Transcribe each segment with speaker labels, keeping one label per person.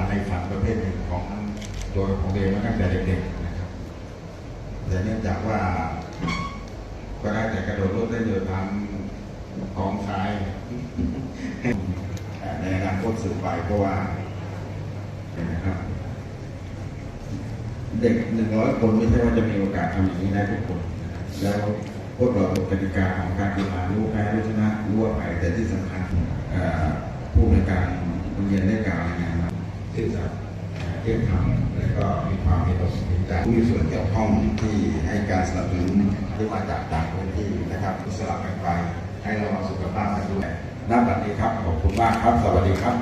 Speaker 1: าในฝันประเภทหนึ่งของตัวของเองมาตั้งแต่เด็กๆนะครับ แต่เนื่องจากว่าก็ได้แต่กระโดดรถได้เดินทางกองทรายในอนาคตสืบไปเพราะว่านะครับ เด็กหนึ่งร้อยคนไม่ใช่ว่าจะมีโอกาสทำอย่างนี้ได้ทุกคน แล้วพวกเรากติกาของการกีฬารู้แพ้รู้ชนะรู้ว่าไปแต่ที่สำคัญผู้ในการโรงเรียนได้กล่าวรายงาน ซื่อสัตย์เที่ยงธรรมและก็มีความมีประสบการณ์ผู้มีส่วนเกี่ยวข้องที่ให้การสนับสนุนที่มาจากต่างพื้นที่นะครับสลับกันไปให้เระวังสุขภาพกันด้วยณบัดนี้ครับ ขอบคุณมากครับ สวัสดีครับ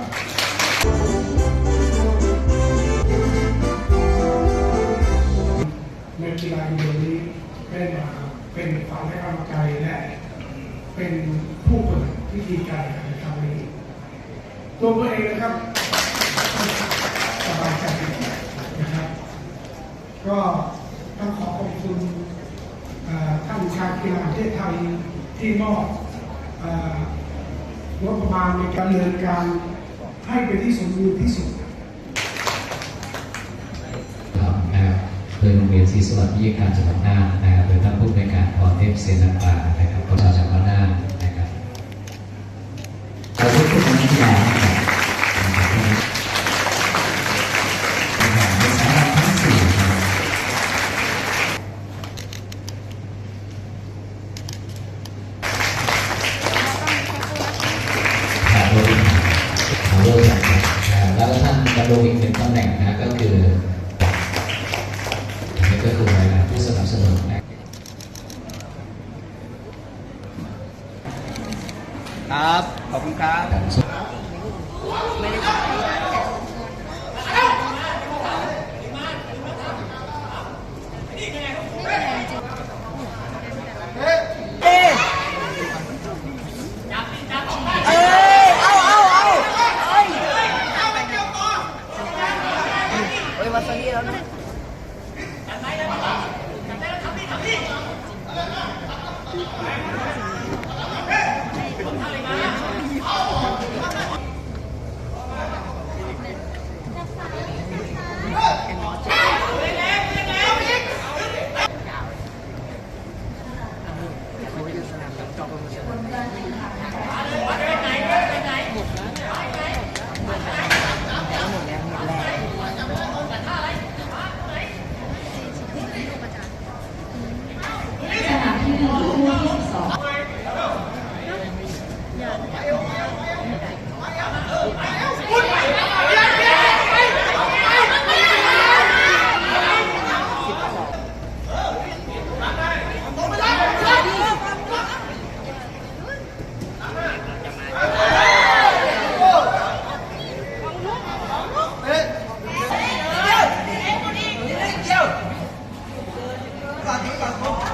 Speaker 2: ในกีฬาเดียวนี้ได้มาเป็นความให้กำลังใจและเป็นผู้เปิดพิธีการแข่งขันในครั้งนี้ตัวผมเองนะครับสบายใจนะครับ ก็ต้องขอขอบคุณเอ่อท่านการกีฬาประเทศไทยที่มอบงบประมาณในการดำเนินการให้เป็นที่สมบูรณ์ที่สุด
Speaker 3: ครับนะครับโดยโรงเรียนศรีสวัสดิ์วิทยาการจังหวัดน่านนะครับโดยท่านผู้ในการพรเทพเสนาปานะครับประชาวจังหวัดน่าน งตำแหน่งนะก็คือนี่ก็คือรายงานผู้สนับสนุนนะ
Speaker 4: ครับ ขอบคุณครับ
Speaker 3: การส่ง
Speaker 5: ไม่ได้ Là 打通